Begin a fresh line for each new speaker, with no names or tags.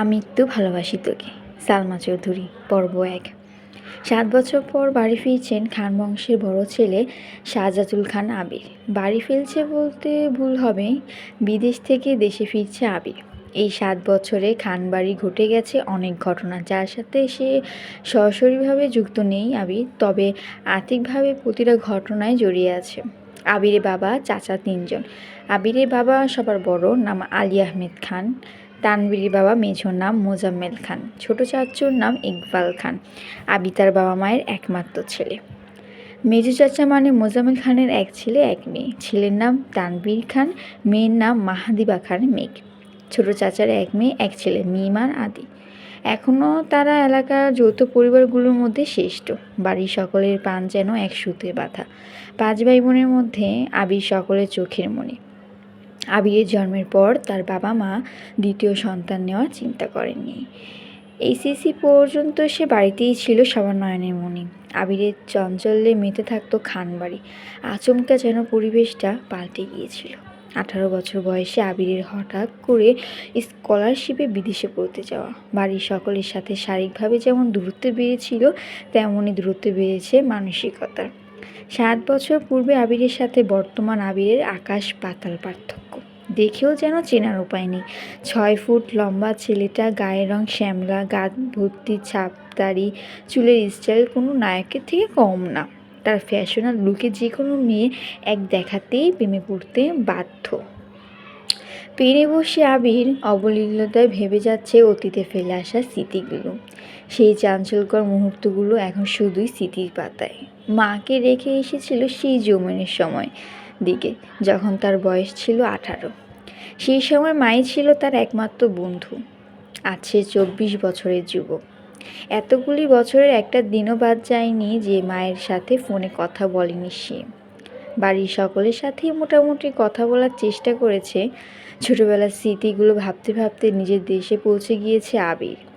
আমৃত্যু ভালোবাসি তোকে, সালমা চৌধুরী, পর্ব এক। সাত বছর পর বাড়ি ফিরছেন খান বংশের বড় ছেলে শাহজাতুল খান আবির। বাড়ি ফিরছে বলতে ভুল হবে, বিদেশ থেকে দেশে ফিরছে আবির। এই সাত বছরে খান বাড়ি ঘটে গেছে অনেক ঘটনা, যার সাথে সে সরাসরিভাবে যুক্ত নেই আবির, তবে আর্থিকভাবে প্রতিটা ঘটনায় জড়িয়ে আছে। আবিরের বাবা চাচা তিনজন। আবিরের বাবা সবার বড়, নাম আলী আহমেদ খান। তানবীরের বাবা মেঝোর নাম মোজাম্মেল খান। ছোট চাচুর নাম ইকবাল খান। আবি তার বাবা মায়ের একমাত্র ছেলে। মেজো চাচা মানে মোজাম্মেল খানের এক ছেলে, এক মেয়ে। ছেলের নাম তানবীর খান, মেয়ের নাম মাহাদিবা খান মেঘ। ছোট চাচার এক মেয়ে, এক ছেলে মিমার আদি। এখনও তারা এলাকার যৌথ পরিবারগুলোর মধ্যে শ্রেষ্ঠ। বাড়ির সকলের প্রাণ যেন এক সুতে বাঁধা। পাঁচ ভাই বোনের মধ্যে আবির সকলের চোখের মণি। আবিরের জন্মের পর তার বাবা মা দ্বিতীয় সন্তান নেওয়ার চিন্তা করেননি। এইচএসসি পর্যন্ত সে বাড়িতেই ছিল সবার নয়নের মণি আবিরের চঞ্চল্যে মেতে থাকতো খানবাড়ি। আচমকা যেন পরিবেশটা পাল্টে গিয়েছিল। আঠারো বছর বয়সে আবিরের হঠাৎ করে স্কলারশিপে বিদেশে পড়তে যাওয়া। বাড়ির সকলের সাথে শারীরিকভাবে যেমন দূরত্ব বেড়েছিল, তেমনই দূরত্ব বেড়েছে মানসিকতার। সাত বছর পূর্বে আবিরের সাথে বর্তমান আবিরের আকাশ পাতাল পার্থক্য। দেখেও যেন চেনার উপায় নেই। ছয় ফুট লম্বা ছেলেটা, গায়ের রং শ্যামলা গা ভর্তি ছাপদারি চুলের স্টাইল কোনো নায়কের থেকে কম না। তার ফ্যাশনাল লুকে যে কোনো মেয়ে এক দেখাতেই প্রেমে পড়তে বাধ্য। পেরে বসে আবির অবলীলতায় ভেবে যাচ্ছে অতীতে ফেলে আসা স্মৃতিগুলো। সেই চাঞ্চল্যকর মুহূর্তগুলো এখন শুধুই স্মৃতির পাতায়। মাকে রেখে এসেছিল সেই যৌবনের সময়। দিকে, যখন তার বয়স ছিল আঠারো। সেই সময় মাই ছিল তার একমাত্র বন্ধু। আছে চব্বিশ বছরের যুবক। এতগুলি বছরের একটা দিনও বাদ যায়নি যে মায়ের সাথে ফোনে কথা বলেনি সে। বাড়ির সকলের সাথেই মোটামুটি কথা বলার চেষ্টা করেছে। ছোটোবেলার স্মৃতিগুলো ভাবতে ভাবতে নিজের দেশে পৌঁছে গিয়েছে আবির।